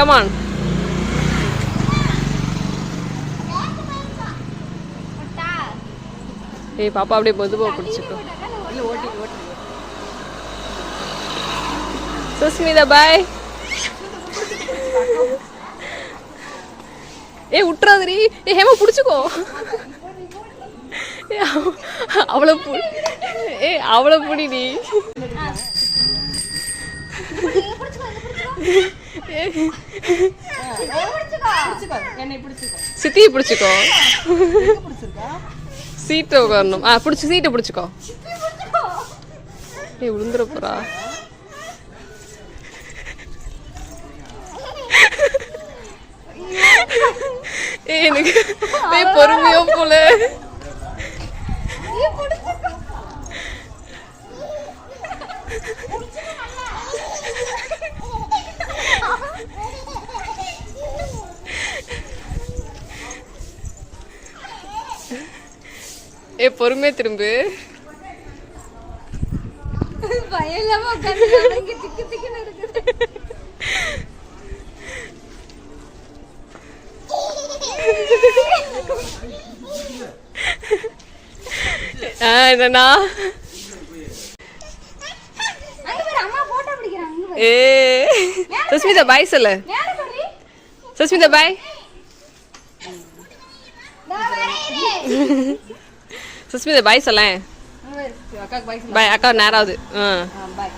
Come on ஏய் பாப்பா அப்படியே பொதுவாக பிடிச்சிக்கோ சுஸ்மிதா பாய் ஏய் விட்டுறாதடி ஏ ஹேமா பிடிச்சிக்கோ. ஏய், அவ- அவளை பு ஏய் பிடிடி. சித்திய பிடிச்சிக்கோ. சீட்டை உட்காரணும். ஆ பிடிச்சி சீட்டை பிடிச்சிக்கோ. ஏ விழுந்துட போறா. ஏ எனக்கு பொறுமையோ போல. ஏய் பொறுமையா திரும்பு. என்னண்ணா. ஏ சுஸ்மிதா பாய் சொல்லு. சுஸ்மிதா பாய் சுஸ்மிதா பாய் சொல்லேன் பாய் அக்கா நேராவது. ஆ. பாய்